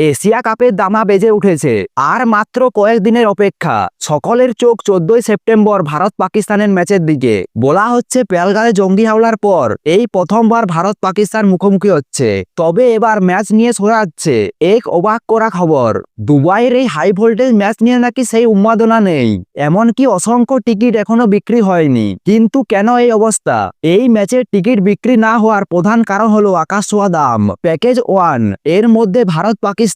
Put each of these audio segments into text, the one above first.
Asia কাপের দামা বেজে উঠেছে। আর মাত্র কয়েকদিনের অপেক্ষা, সকলের চোখ চোদ্দই সেপ্টেম্বর ভারত পাকিস্তানের ম্যাচের দিকে। বলা হচ্ছে পেলগাঁয়ে জঙ্গি হাওলার পর এই প্রথমবার ভারত পাকিস্তান মুখোমুখি হচ্ছে। তবে এবার ম্যাচ নিয়ে শোনাচ্ছে এক অবাক করা খবর, দুবাইয়ের এই হাই ভোল্টেজ ম্যাচ নিয়ে নাকি সেই উন্মাদনা নেই। এমনকি অসংখ্য টিকিট এখনও বিক্রি হয়নি। কিন্তু কেন এই অবস্থা? এই ম্যাচের টিকিট বিক্রি না হওয়ার প্রধান কারণ হলো আকাশ দাম। প্যাকেজ ওয়ান, এর মধ্যে ভারত পাকিস্তান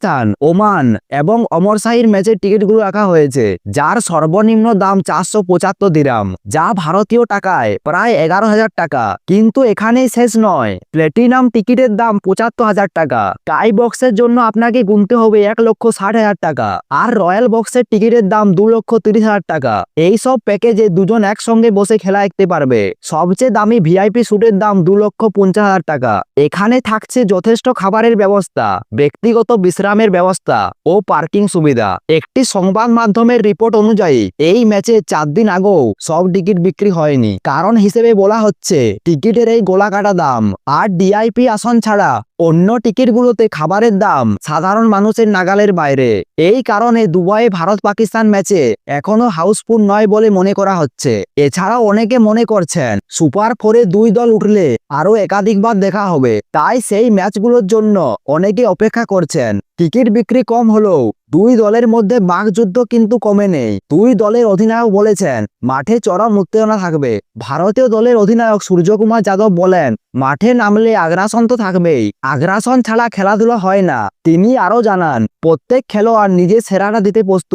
ওমান এবং অমর অমরশাহীর ম্যাচের টিকিটগুলো রাখা হয়েছে, যার সর্বনিম্ন দাম চারশো পঁচাত্তর দিরাম, যা ভারতীয় টাকায় প্রায় এগারো হাজার টাকা। কিন্তু এখানেই শেষ নয়, প্লেটিনাম টিকিটের দাম পঁচাত্তর হাজার টাকা। টাই বক্সের জন্য আপনাকে গুনতে হবে এক লক্ষ ষাট হাজার টাকা আর রয়্যাল বক্সের টিকিটের দাম দু লক্ষ তিরিশ হাজার টাকা। এই সব প্যাকেজে দুজন একসঙ্গে বসে খেলা দেখতে পারবে। সবচেয়ে দামি ভিআইপি স্যুটের দাম দু লক্ষ পঞ্চাশ হাজার টাকা। এখানে থাকছে যথেষ্ট খাবারের ব্যবস্থা, ব্যক্তিগত বিশ্রামের ব্যবস্থা ও পার্কিং সুবিধা। একটি সংবাদ মাধ্যমের রিপোর্ট অনুযায়ী, এই ম্যাচে চার দিন আগেও সব টিকিট বিক্রি হয়নি। কারণ হিসেবে বলা হচ্ছে, টিকিটের এই গোলাকাটা দাম আর ডিআইপি আসন ছাড়া অন্য টিকিটগুলোতে খাবারের দাম সাধারণ মানুষের নাগালের বাইরে। এই কারণে দুবাই ভারত পাকিস্তান ম্যাচে এখনও হাউসফুল নয় বলে মনে করা হচ্ছে। এছাড়াও অনেকে মনে করছেন, সুপার ফোরে দুই দল উঠলে আরও একাধিকবার দেখা হবে। তাই সেই ম্যাচগুলোর জন্য অনেকে অপেক্ষা করছেন। টিকিট বিক্রি কম হলেও দুই দলের মধ্যে বাঘযুদ্ধ কিন্তু কমে নেই। দুই দলের অধিনায়ক বলেছেন, মাঠে চরম উত্তেজনা থাকবে। ভারতীয় দলের অধিনায়ক সূর্যকুমার যাদব বলেন, মাঠে নামলে আগ্রাসন তো থাকবেই। আগ্রাসন ছাড়া খেলাধুলা হয় না। তিনি আরও জানান, প্রত্যেক খেলোয়াড় নিজের সেরাটা দিতে প্রস্তুত